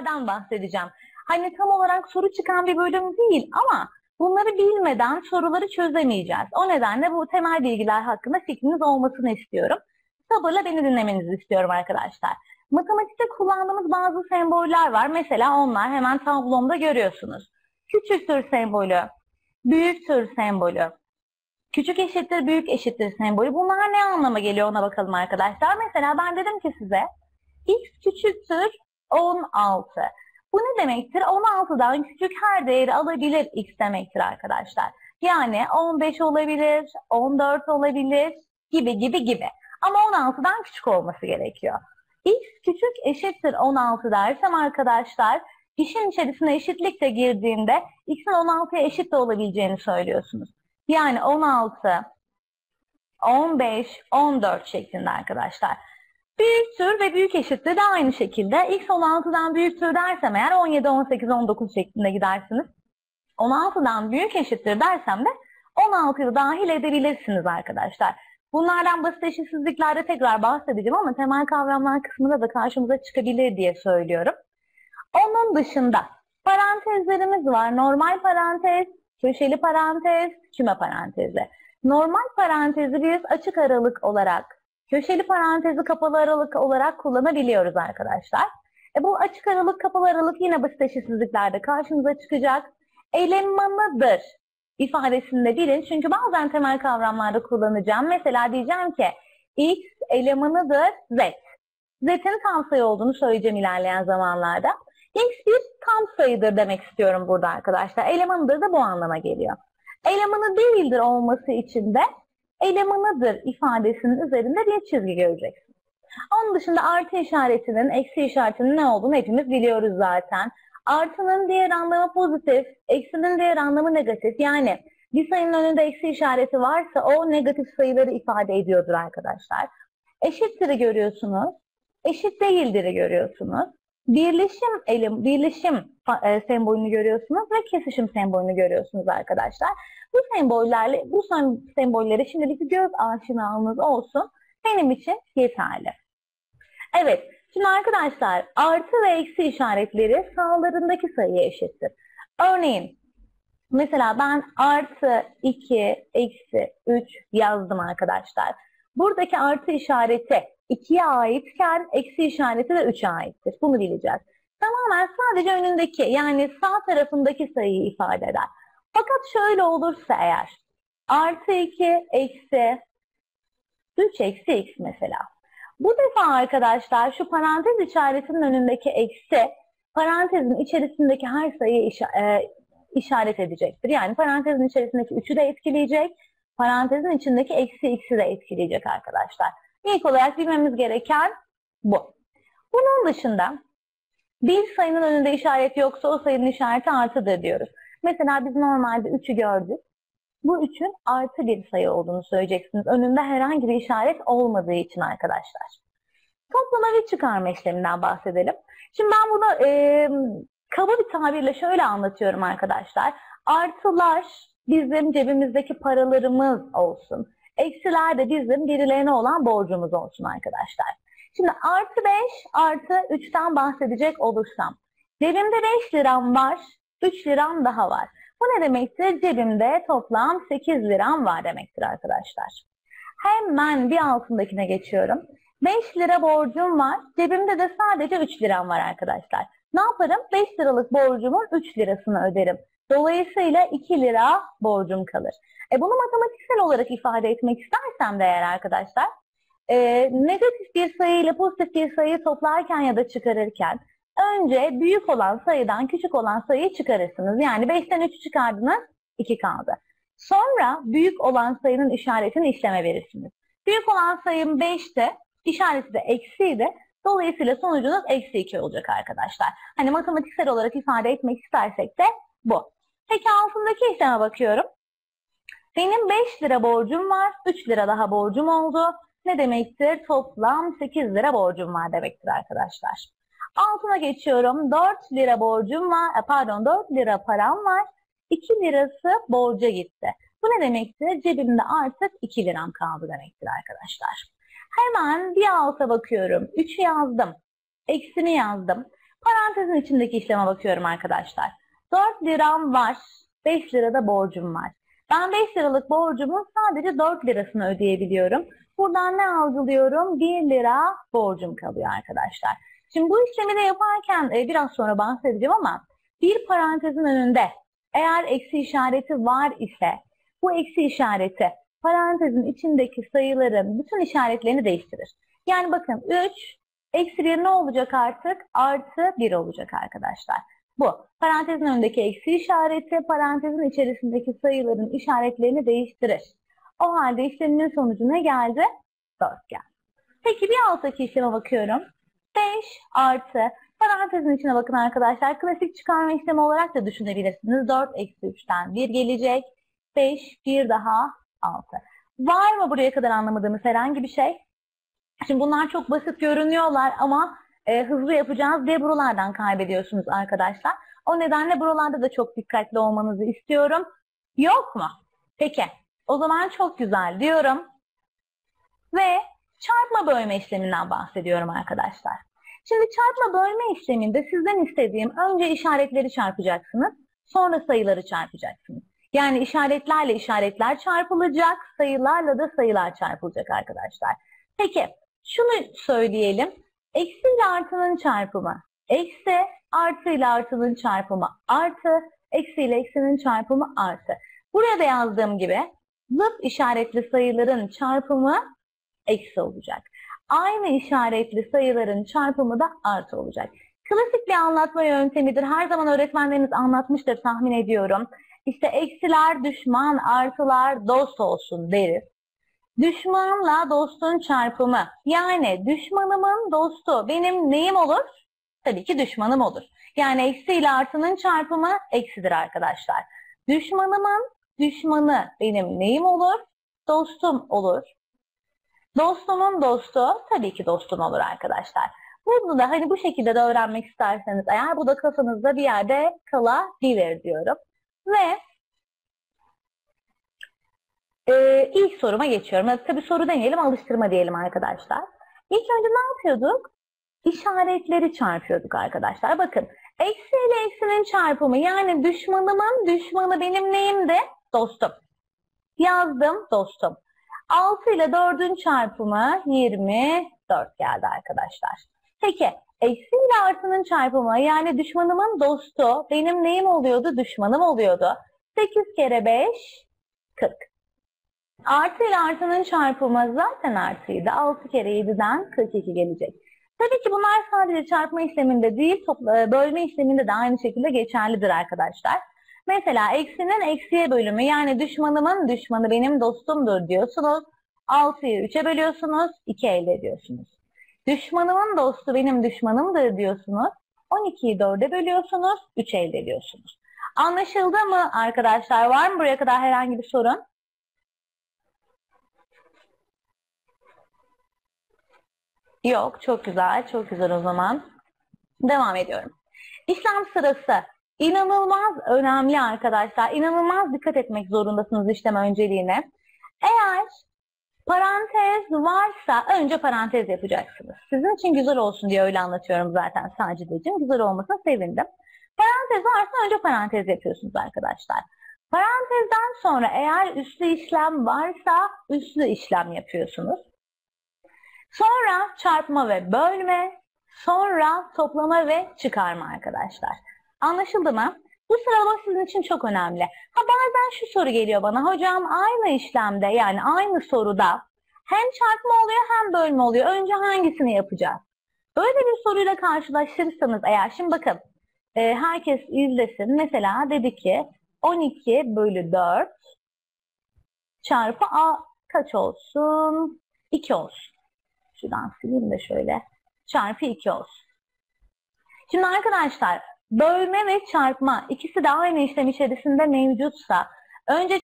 bilgilerden bahsedeceğim. Hani tam olarak soru çıkan bir bölüm değil ama bunları bilmeden soruları çözemeyeceğiz. O nedenle bu temel bilgiler hakkında fikriniz olmasını istiyorum. Sabırla beni dinlemenizi istiyorum arkadaşlar. Matematikte kullandığımız bazı semboller var. Mesela onlar hemen tablomda görüyorsunuz. Küçüktür sembolü, büyüktür sembolü, küçük eşittir büyük eşittir sembolü. Bunlar ne anlama geliyor ona bakalım arkadaşlar. Mesela ben dedim ki size x küçüktür 16. Bu ne demektir? 16'dan küçük her değeri alabilir x demektir arkadaşlar. Yani 15 olabilir, 14 olabilir gibi gibi gibi. Ama 16'dan küçük olması gerekiyor. x küçük eşittir 16 dersem arkadaşlar işin içerisine eşitlik de girdiğinde x'in 16'ya eşit de olabileceğini söylüyorsunuz. Yani 16, 15, 14 şeklinde arkadaşlar. Büyüktür ve büyük eşittir de aynı şekilde. X 16'dan büyüktür dersem eğer 17, 18, 19 şeklinde gidersiniz. 16'dan büyük eşittir dersem de 16'yı dahil edebilirsiniz arkadaşlar. Bunlardan basit eşitsizliklerde tekrar bahsedeceğim ama temel kavramlar kısmında da karşımıza çıkabilir diye söylüyorum. Onun dışında parantezlerimiz var. Normal parantez, köşeli parantez, küme parantezi. Normal parantezi biz açık aralık olarak Köşeli parantezi kapalı aralık olarak kullanabiliyoruz arkadaşlar. E bu açık aralık kapalı aralık yine basit eşitsizliklerde karşımıza çıkacak. Elemanıdır ifadesini de bilin. Çünkü bazen temel kavramlarda kullanacağım. Mesela diyeceğim ki x elemanıdır z. Z'in tam sayı olduğunu söyleyeceğim ilerleyen zamanlarda. X bir tam sayıdır demek istiyorum burada arkadaşlar. Elemanıdır da bu anlama geliyor. Elemanı değildir olması için de elemanıdır ifadesinin üzerinde bir çizgi göreceksiniz. Onun dışında artı işaretinin, eksi işaretinin ne olduğunu hepimiz biliyoruz zaten. Artının diğer anlamı pozitif, eksinin diğer anlamı negatif. Yani bir sayının önünde eksi işareti varsa o negatif sayıları ifade ediyordur arkadaşlar. Eşittir'i görüyorsunuz, eşit değildir'i görüyorsunuz. Birleşim elim, birleşim e, sembolünü görüyorsunuz ve kesişim sembolünü görüyorsunuz arkadaşlar. Bu sembollerle, bu sembolleri şimdilik bir göz aşinalığınız olsun. Benim için yeterli. Evet, şimdi arkadaşlar artı ve eksi işaretleri sağlarındaki sayıya eşittir. Örneğin mesela ben artı 2, eksi 3 yazdım arkadaşlar. Buradaki artı işareti 2'ye aitken eksi işareti de 3'e aittir. Bunu bileceğiz. Tamamen sadece önündeki yani sağ tarafındaki sayıyı ifade eder. Fakat şöyle olursa eğer artı 2 eksi 3 eksi x mesela. Bu defa arkadaşlar şu parantez işaretinin önündeki eksi parantezin içerisindeki her sayıyı e, işaret edecektir. Yani parantezin içerisindeki 3'ü de etkileyecek, parantezin içindeki eksi x'i de etkileyecek arkadaşlar. İlk olarak bilmemiz gereken bu. Bunun dışında bir sayının önünde işaret yoksa o sayının işareti artıdır diyoruz. Mesela biz normalde 3'ü gördük. Bu 3'ün artı bir sayı olduğunu söyleyeceksiniz. Önünde herhangi bir işaret olmadığı için arkadaşlar. Toplama ve çıkarma işleminden bahsedelim. Şimdi ben bunu e, kaba bir tabirle şöyle anlatıyorum arkadaşlar. Artılar bizim cebimizdeki paralarımız olsun. Eksiler de bizim birilerine olan borcumuz olsun arkadaşlar. Şimdi artı 5 artı 3'ten bahsedecek olursam. Cebimde 5 liram var, 3 liram daha var. Bu ne demektir? Cebimde toplam 8 liram var demektir arkadaşlar. Hemen bir altındakine geçiyorum. 5 lira borcum var. Cebimde de sadece 3 liram var arkadaşlar. Ne yaparım? 5 liralık borcumun 3 lirasını öderim. Dolayısıyla 2 lira borcum kalır. E bunu matematiksel olarak ifade etmek istersem de eğer arkadaşlar, e, negatif bir sayı ile pozitif bir sayıyı toplarken ya da çıkarırken önce büyük olan sayıdan küçük olan sayıyı çıkarırsınız. Yani 5'ten 3'ü çıkardınız, 2 kaldı. Sonra büyük olan sayının işaretini işleme verirsiniz. Büyük olan sayım 5'te, işareti de eksiydi. Dolayısıyla sonucunuz eksi 2 olacak arkadaşlar. Hani matematiksel olarak ifade etmek istersek de bu. Peki altındaki işleme bakıyorum. Benim 5 lira borcum var, 3 lira daha borcum oldu. Ne demektir? Toplam 8 lira borcum var demektir arkadaşlar. Altına geçiyorum. 4 lira borcum var, e, pardon 4 lira param var. 2 lirası borca gitti. Bu ne demektir? Cebimde artık 2 liram kaldı demektir arkadaşlar. Hemen bir alta bakıyorum. 3'ü yazdım. Eksini yazdım. Parantezin içindeki işleme bakıyorum arkadaşlar. 4 liram var. 5 lirada borcum var. Ben 5 liralık borcumun sadece 4 lirasını ödeyebiliyorum. Buradan ne algılıyorum? 1 lira borcum kalıyor arkadaşlar. Şimdi bu işlemi de yaparken e, biraz sonra bahsedeceğim ama bir parantezin önünde eğer eksi işareti var ise bu eksi işareti parantezin içindeki sayıların bütün işaretlerini değiştirir. Yani bakın 3 eksi 1 ne olacak artık? Artı 1 olacak arkadaşlar. Bu parantezin önündeki eksi işareti parantezin içerisindeki sayıların işaretlerini değiştirir. O halde işlemin sonucu ne geldi? 4 geldi. Peki bir alttaki işleme bakıyorum. 5 artı parantezin içine bakın arkadaşlar. Klasik çıkarma işlemi olarak da düşünebilirsiniz. 4 eksi 3'ten 1 gelecek. 5 bir daha 6. Var mı buraya kadar anlamadığımız herhangi bir şey? Şimdi bunlar çok basit görünüyorlar ama e, hızlı yapacağız diye buralardan kaybediyorsunuz arkadaşlar. O nedenle buralarda da çok dikkatli olmanızı istiyorum. Yok mu? Peki. O zaman çok güzel diyorum. Ve çarpma bölme işleminden bahsediyorum arkadaşlar. Şimdi çarpma bölme işleminde sizden istediğim önce işaretleri çarpacaksınız. Sonra sayıları çarpacaksınız. Yani işaretlerle işaretler çarpılacak, sayılarla da sayılar çarpılacak arkadaşlar. Peki şunu söyleyelim. Eksi ile artının çarpımı. Eksi artı ile artının çarpımı artı. Eksi ile eksinin çarpımı artı. Buraya da yazdığım gibi zıt işaretli sayıların çarpımı eksi olacak. Aynı işaretli sayıların çarpımı da artı olacak. Klasik bir anlatma yöntemidir. Her zaman öğretmenleriniz anlatmıştır tahmin ediyorum. İşte eksiler düşman, artılar dost olsun deriz. Düşmanla dostun çarpımı. Yani düşmanımın dostu benim neyim olur? Tabii ki düşmanım olur. Yani eksi ile artının çarpımı eksidir arkadaşlar. Düşmanımın düşmanı benim neyim olur? Dostum olur. Dostumun dostu tabii ki dostum olur arkadaşlar. Bunu da hani bu şekilde de öğrenmek isterseniz eğer bu da kafanızda bir yerde kalabilir diyorum. Ve e, ilk soruma geçiyorum. Tabii soru demeyelim, alıştırma diyelim arkadaşlar. İlk önce ne yapıyorduk? İşaretleri çarpıyorduk arkadaşlar. Bakın eksi ile eksinin çarpımı yani düşmanımın düşmanı benim neyimdi? Dostum. Yazdım dostum. 6 ile 4'ün çarpımı 24 geldi arkadaşlar. Peki eksi ile artının çarpımı yani düşmanımın dostu benim neyim oluyordu? Düşmanım oluyordu. 8 kere 5 40. Artı ile artının çarpımı zaten artıydı. 6 kere 7'den 42 gelecek. Tabii ki bunlar sadece çarpma işleminde değil, topla, bölme işleminde de aynı şekilde geçerlidir arkadaşlar. Mesela eksinin eksiye bölümü yani düşmanımın düşmanı benim dostumdur diyorsunuz. 6'yı 3'e bölüyorsunuz, 2 elde ediyorsunuz. Düşmanımın dostu benim düşmanımdır diyorsunuz. 12'yi 4'e bölüyorsunuz, 3 elde ediyorsunuz. Anlaşıldı mı arkadaşlar? Var mı buraya kadar herhangi bir sorun? Yok, çok güzel, çok güzel o zaman. Devam ediyorum. İşlem sırası inanılmaz önemli arkadaşlar. İnanılmaz dikkat etmek zorundasınız işlem önceliğine. Eğer parantez varsa önce parantez yapacaksınız. Sizin için güzel olsun diye öyle anlatıyorum zaten Sacideciğim. Güzel olmasına sevindim. Parantez varsa önce parantez yapıyorsunuz arkadaşlar. Parantezden sonra eğer üslü işlem varsa üslü işlem yapıyorsunuz. Sonra çarpma ve bölme, sonra toplama ve çıkarma arkadaşlar. Anlaşıldı mı? Bu sıralama sizin için çok önemli. Ha bazen şu soru geliyor bana. Hocam aynı işlemde yani aynı soruda hem çarpma oluyor hem bölme oluyor. Önce hangisini yapacağız? Böyle bir soruyla karşılaşırsanız eğer şimdi bakın e, herkes izlesin. Mesela dedi ki 12 bölü 4 çarpı A kaç olsun? 2 olsun. Şuradan sileyim de şöyle. Çarpı 2 olsun. Şimdi arkadaşlar bölme ve çarpma ikisi de aynı işlem içerisinde mevcutsa önce